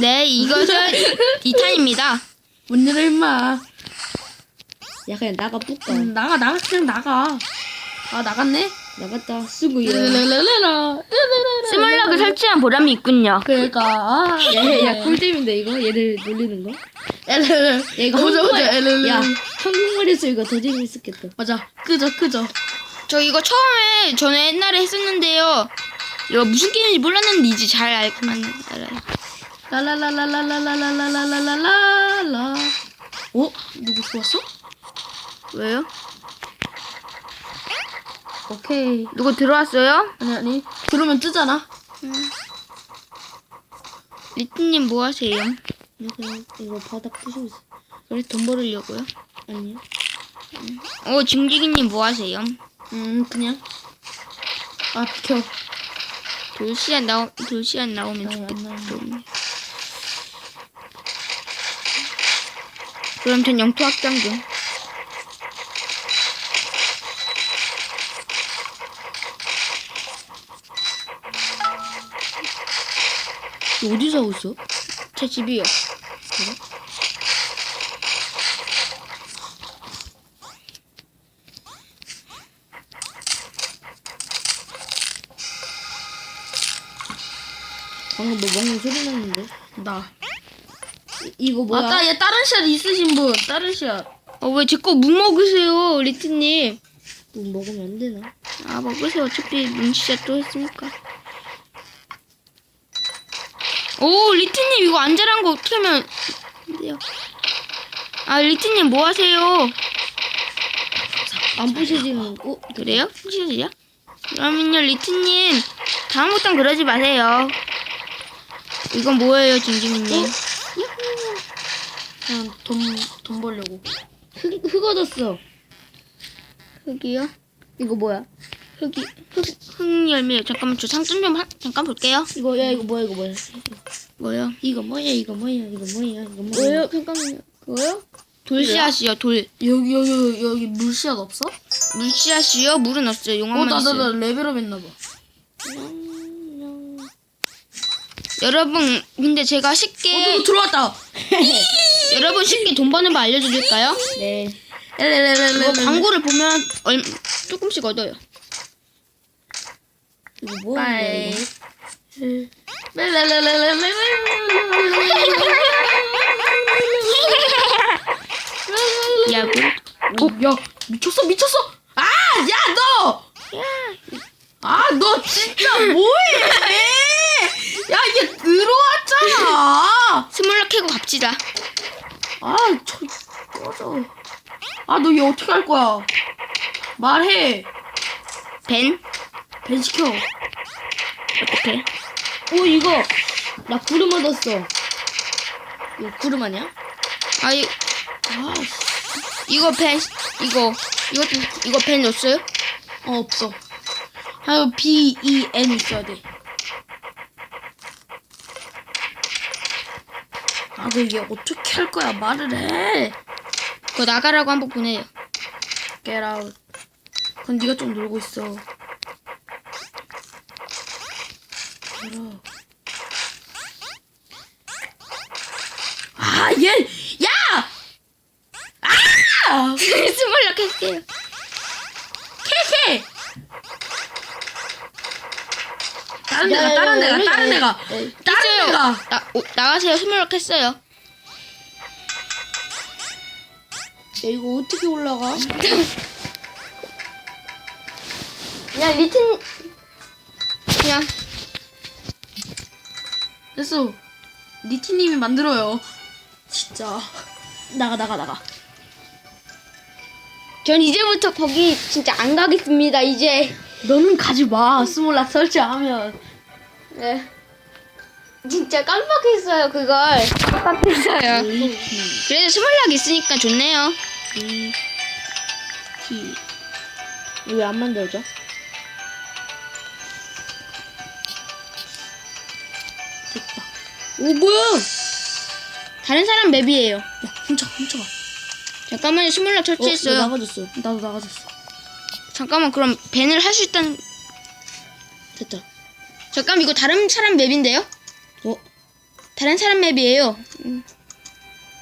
네, 이것은 2탄입니다. 문 열어 임마. 야 그냥 나가 뿌까 음, 나가 나가 그냥 나가. 아 나갔네. 나갔다 쓰고 일어. 스몰락을 설치한 보람이 있군요. 그러니까. 아, 야야 꿀잼인데 이거 얘를 놀리는 거? 엘르르. 야 이거 보자 보자. 한국말 엘르르. 야 한국말에서 이거 더 재밌었겠다 맞아. 끄죠 끄죠. 저 이거 처음에 저는 옛날에 했었는데요. 이거 무슨 게임인지 몰랐는데 이제 잘 알만 알아요. 라라라라라라라라라라라라. 어? 누구 죽었어? 왜요? 오케이. 누구 들어왔어요? 아니 아니. 그러면 뜨잖아. 리트님 뭐 하세요? 이거 바닥 부수고 있어 그래 돈 벌으려고요? 아니야 어 징지기님 뭐 하세요? 음 그냥. 아 비켜. 돌시간 나오 돌시간 나오면 아니, 안 좋겠다. 그럼 전 영토 확장 중. 너 어디서 하고 있어? 제 집이요. 방금 뭐 먹는 소리 났는데 나. 이- 이거 뭐야? 아따 얘 다른 샷 있으신 분. 다른 샷. 어왜 제 거 못 먹으세요, 리트님? 뭐 먹으면 안 되나? 아 먹으세요. 어차피 눈치샷 또 했으니까. 오 리트님 이거 안 자란 거 어떻게 하면 안 돼요? 아 리트님 뭐 하세요? 안 부셔지는 거? 어? 그래요? 시절이야? 그러면요 리트님 다음부턴 그러지 마세요. 이건 뭐예요, 징징이님? 그냥 돈, 돈 벌려고. 흙, 흙 얻었어 흙이요? 이거 뭐야? 흙이 흙, 흙 열매요. 잠깐만 저 상점 좀 하, 잠깐 볼게요. 이거 야 이거 뭐야 이거 뭐야 뭐요? 이거 뭐야 이거 뭐야 이거 뭐야 이거 뭐야 잠깐만요. 그거요? 돌씨앗이요, 돌. 여기, 여기, 여기, 여기 물씨앗 없어? 물씨앗이요? 물은 없어요. 어, 용암만 나, 나, 있어요. 나 레벨업 했나봐. 여러분, 근데 제가 어, 쉽게 누구 들어왔다! 여러분 쉽게 돈 버는 법 알려드릴까요? 네. 광고를 보면 얼, 조금씩 얻어요. 이거 뭐 야구. 어, 야, 미쳤어, 미쳤어! 아, 야, 너! 아, 너 진짜 뭐해! 야, 얘 들어왔잖아! 스몰락 캐고 갑시다. 아, 저, 꺼져. 아, 너 얘 어떻게 할 거야? 말해. 벤? 벤 시켜. 어떻게? 오 이거 나 구름 얻었어 이거 구름 아니야? 아, 이, 아, 씨. 이거 벤, 이거, 이거, 이거 벤 없어요? 어, 없어. 하여 B, E, N 있어야 돼. 아, 너얘 어떻게 할 거야? 말을 해. 그거 나가라고 한번 보내요. Get out. 그건 네가 좀 놀고 있어. 아, 얘, 야! 아! 스몰락 할게요. 캐캐! 다른 데가, 다른 데가, 다른 데가, 다른. 데가. 나, 오, 나가세요. 스몰락 했어요. 야 이거 어떻게 올라가? 그냥 리튼, 그냥, 됐어. 니티님이 만들어요. 진짜. 나가, 나가, 나가. 전 이제부터 거기 진짜 안 가겠습니다. 이제. 너는 가지 마. 스몰락 설치하면. 네. 진짜 깜빡했어요, 그걸. 깜빡했어요. 그래도 스몰락 있으니까 좋네요. 티. 왜안 만들어져? 됐다. 오, 뭐야? 다른 사람 맵이에요. 야, 훔쳐, 훔쳐봐. 잠깐만요, 스몰락 어, 설치했어요. 너 나가졌어 나도 나가졌어. 잠깐만, 그럼 밴을 할 수 있다는. 됐다 잠깐, 이거 다른 사람 맵인데요? 어? 다른 사람 맵이에요.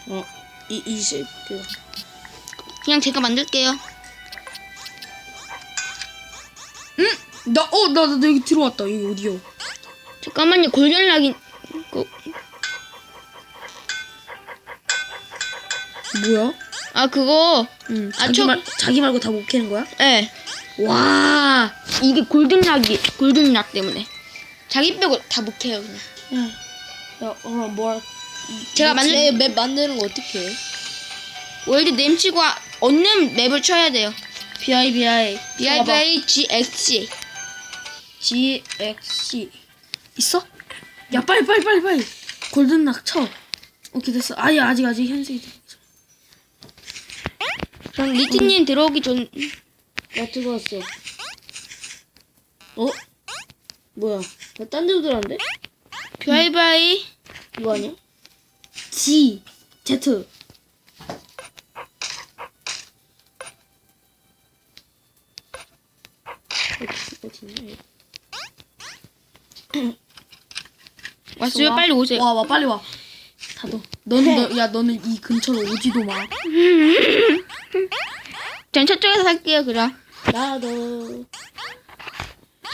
어, 이, 이 새끼. 그냥 제가 만들게요. 나, 어, 나, 나, 나 여기 들어왔다. 여기 어디요? 잠깐만요. 골전락이 그, 뭐야? 아 그거 응. 아, 자기, 저- 말, 자기 말고 다 못 캐는 거야? 예. 와. 이게 골든락이 골든락 때문에 자기 빼고 다 못해요 그냥. 야, 그럼 뭐 할- 제가 만들 내맵 만드는 거 어떻게 해? 월드 네임 치고 얻는 맵을 쳐야 돼요. BIBI. BIBI GXC. GXC. 있어? 야, 빨리, 빨리, 빨리, 빨리. 골든락 쳐. 오케이, 됐어. 아니, 아직, 아직 현식이. 그럼 리티님 들어오기 전나 들어왔어. 어? 뭐야? 나 딴 데로 들어왔는데? BIBI 이거 아니야? G. Z. 있냐? 왔어요. 빨리 오세요. 와, 와, 빨리 와. 다도. 너는, 너, 야, 너는 이 근처로 오지도 마. 전 저쪽에서 살게요 그럼. 나도.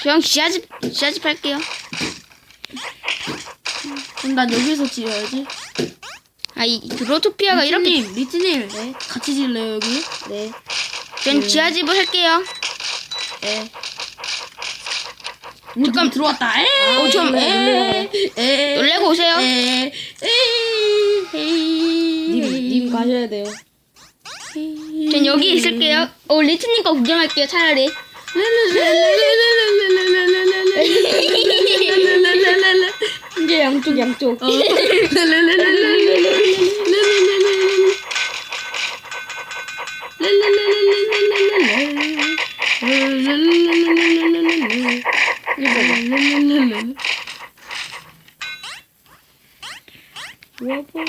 그냥 지하집 지하집 할게요. 그럼 난 여기서 지어야지. 아 이 드로토피아가 이렇게 리트님, 리트님. 네. 같이 지을래요, 여기? 네. 전 지하집을 할게요. 네. 잠깐 들어왔다. 에이. 어, 좀 에이. 에이. 놀래고 오세요. 에이. 에이. 에이. 님, 님 가셔야 돼요. 전 여기 있을게요. 어 리트님 거 구경할게요 차라리. 이제 양쪽, 양쪽. 뭐야, 뭐야.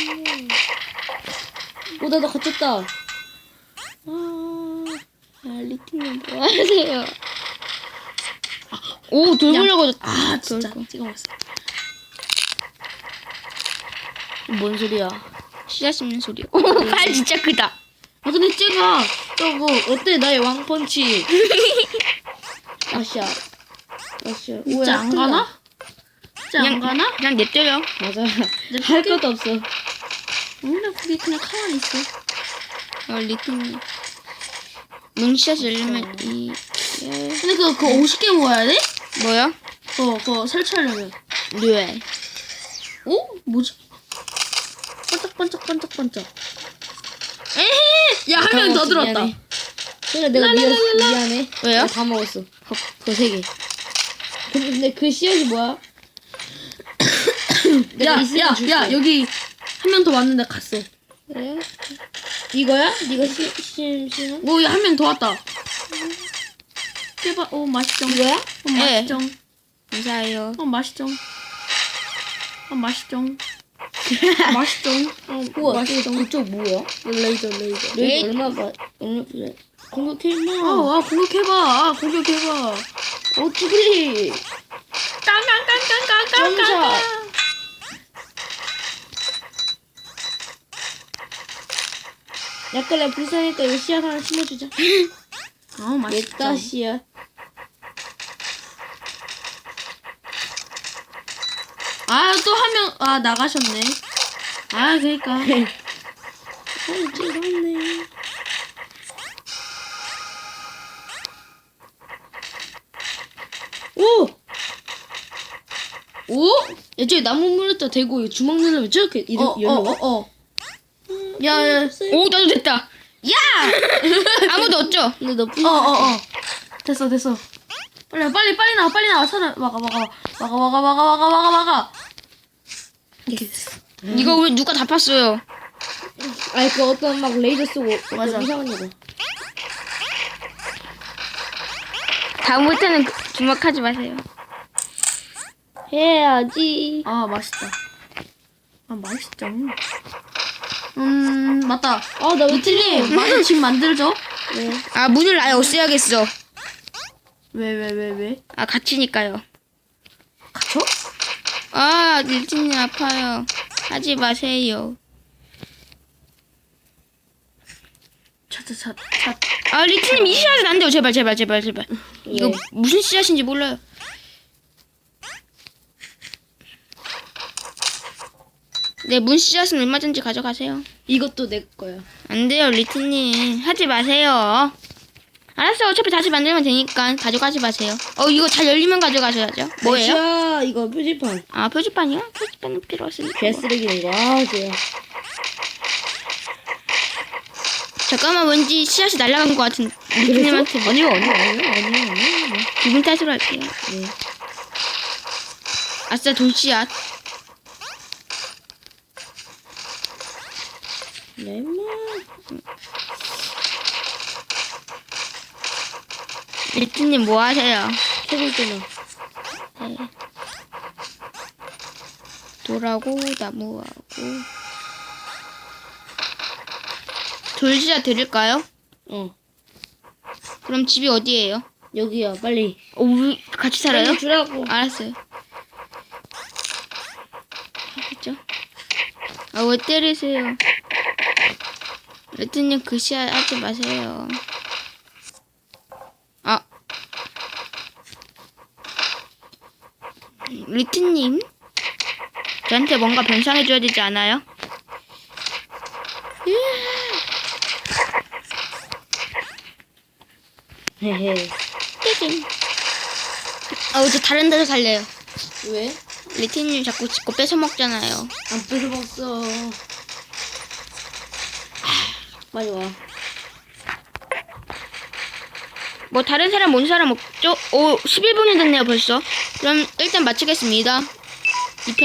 오, 나, 나 갇혔다. 아, 뭐 하세요? 오아 진짜 찍어봤어. 뭔 소리야? 씨앗 씹는 소리요. 오팔 진짜 크다. 아 근데 쟤가 저거, 어때, 나의 왕펀치? 아시아. 아시아. 진짜 안 가나? 진짜 안 가나? 그냥 냅둬요. 맞아. 할 것도 없어. 오늘 그게 그냥 가만히 있어. 어 리트님. 문씨앗 열려면 이 예. 근데 그거 그거 50개 모아야 돼? 뭐요? 그거 그거 설치하려면. 네. 어? 뭐지? 반짝반짝반짝반짝. 에헤. 야 한 명 더 들었다. 미안해. 그래, 내가 미안, 미안해. 왜요? 내가 다 먹었어. 그거 세 개. 근데 그 씨앗이 뭐야? 내가 있으면 야야야 줄게. 여기 한 명 더 왔는데 갔어. 그래? 이거야? 네가 시, 시, 시, 오야 한 명 더 왔다. 대박. 오 맛있죠. 이거야? 어 네. 맛있죠. 감사해요. 어 맛있죠. 어 맛있죠. 맛있죠. 어 우와, 맛있죠. 그쪽 뭐야? 레이저 레이저. 네. 여기 얼마가, 얼마 필요해? 공격해, 임마. 아, 아 공격해봐. 아, 공격해봐. 어, 쭈그리. 깡깡깡깡깡깡깡. 약간 불쌍하니까 이거 씨앗 하나 심어주자. 어 맛있죠. 냈다, 씨앗. 아 또 한 명 아 나가셨네. 아 그러니까. 아, 찌렀네. 오! 오? 야, 저기 나무 물에다 대고 주먹 누르면 저렇게 이렇게 어, 열려. 어, 어, 어. 야, 야. 오 나도 됐다. 야. 아무도 없죠? 근데 너 어, 어, 어. 됐어, 됐어. 빨리, 와, 빨리, 빨리 나와, 빨리 나와. 살아, 막아, 막아, 막아, 막아, 막아, 막아, 막아, 막아. 이렇게 됐어. 이거 왜 누가 다 팠어요? 아니 그 어떤 막 레이저 어떤 맞아. 이상한 거. 다음부터는 그- 주먹하지 마세요. 해야지. 아, 맛있다. 아, 맛있죠. 음, 맞다. 아 나왜 이틀님, 맞아, 집 만들죠? 네. 아 문을 아예 없애야겠어. 왜, 왜, 왜, 왜? 아 갇히니까요. 갇혀? 아, 리트님 아파요. 하지 마세요. 차차 차 아, 리트님 이 씨앗은 안 돼요. 제발, 제발, 제발, 제발. 이거 네. 무슨 씨앗인지 몰라요. 네, 문 씨앗은 얼마든지 가져가세요. 이것도 내 거야. 안 돼요, 리트님. 하지 마세요. 알았어. 어차피 다시 만들면 되니까 가져가지 마세요. 어, 이거 다 열리면 가져가셔야죠. 뭐예요? 아, 이거 표지판. 아, 표지판이요? 표지판은 필요 없으니까. 개쓰레기는 이거. 아, 좋아. 잠깐만, 왠지 씨앗이 날아간 것 같은 뭐 아니요, 아니요, 아니요, 아니요, 아니요. 기분 탓으로 할게요. 네. 아싸, 돌씨앗. 네, 임 리트님 뭐 하세요? 때나. 네. 돌하고 나무하고 돌씨앗 드릴까요? 어. 그럼 집이 어디예요? 여기야, 빨리. 어, 우리 같이 살아요? 빨리 주라고. 알았어요. 하겠죠? 아, 왜 때리세요? 레트님 그 씨앗 하지 마세요. 리트님? 저한테 뭔가 변상해줘야 되지 않아요? 헤헤. 떼긴. 아, 저 다른 데로 갈래요. 왜? 리트님 자꾸 지거 뺏어 먹잖아요. 안 뺏어먹었어. 빨리 와. 뭐 다른 사람 온 사람 없죠? 오 11분이 됐네요 벌써. 그럼 일단 마치겠습니다. 이 편을